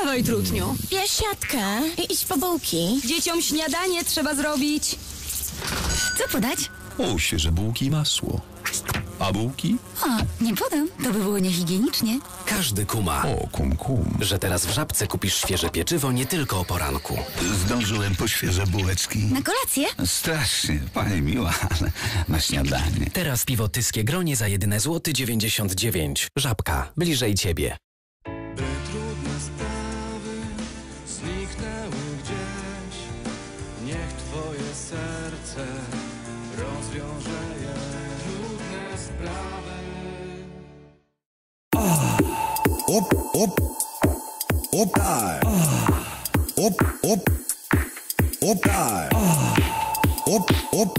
Dawaj, trutniu. Bierz siatkę i idź po bułki. Dzieciom śniadanie trzeba zrobić. Co podać? O, świeże bułki i masło. A bułki? O, nie podam. To by było niehigienicznie. Każdy kuma, O, kum kum. że teraz w Żabce kupisz świeże pieczywo nie tylko o poranku. Zdążyłem po świeże bułeczki. Na kolację? Strasznie, pani miła, ale na śniadanie. Teraz piwo Tyskie Gronie za jedyne złoty 99. Żabka, bliżej ciebie. Op, op, op daar. Op, op, op daar. Op, op,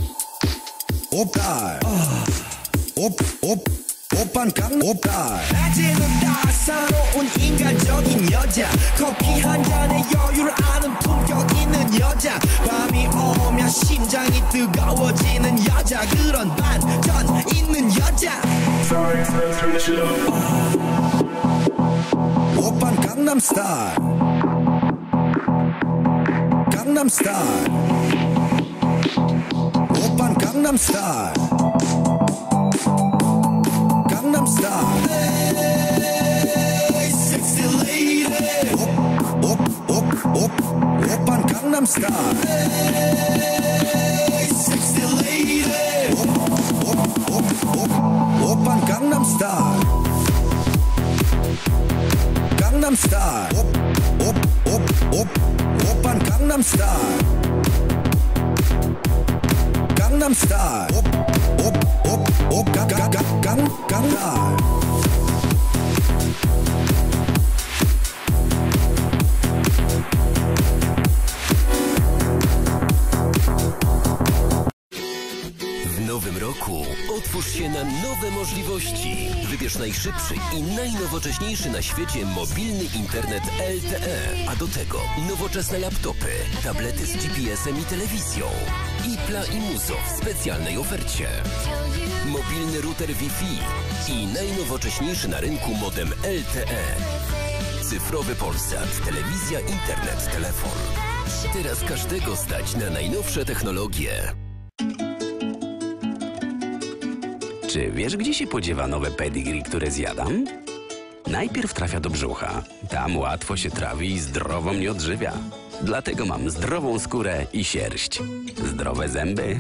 op daar. Op, op, op aan kan, op daar. 낮에는 따사로운 인간적인 여자 커피 한 잔에 여유를 아는 품격 있는 여자 밤이 오면 심장이 뜨거워지는 여자 그런 반전 있는 여자 Op aan Gangnam Style. Gangnam Style. Op aan Gangnam Style. Gangnam Style. Hey, sexy lady Op, op, op, op. Op aan Gangnam Style. Hey, Gangnam Style. Gangnam Style. Op, op, op, op. Ga, ga, ga, gang, gang, Style. Nowym roku otwórz się na nowe możliwości. Wybierz najszybszy i najnowocześniejszy na świecie mobilny internet LTE, a do tego nowoczesne laptopy, tablety z GPS-em i telewizją. Ipla i Muzo w specjalnej ofercie. Mobilny router Wi-Fi i najnowocześniejszy na rynku modem LTE. Cyfrowy Polsat, telewizja, internet, telefon. Teraz każdego stać na najnowsze technologie. Czy wiesz, gdzie się podziewa nowe pedigree, które zjadam? Najpierw trafia do brzucha. Tam łatwo się trawi i zdrowo mnie odżywia. Dlatego mam zdrową skórę i sierść. Zdrowe zęby.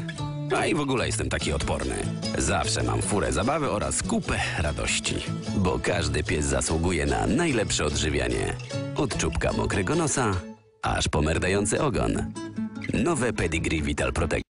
A i w ogóle jestem taki odporny. Zawsze mam furę zabawy oraz kupę radości. Bo każdy pies zasługuje na najlepsze odżywianie. Od czubka mokrego nosa, aż po merdający ogon. Nowe pedigree Vital Protect.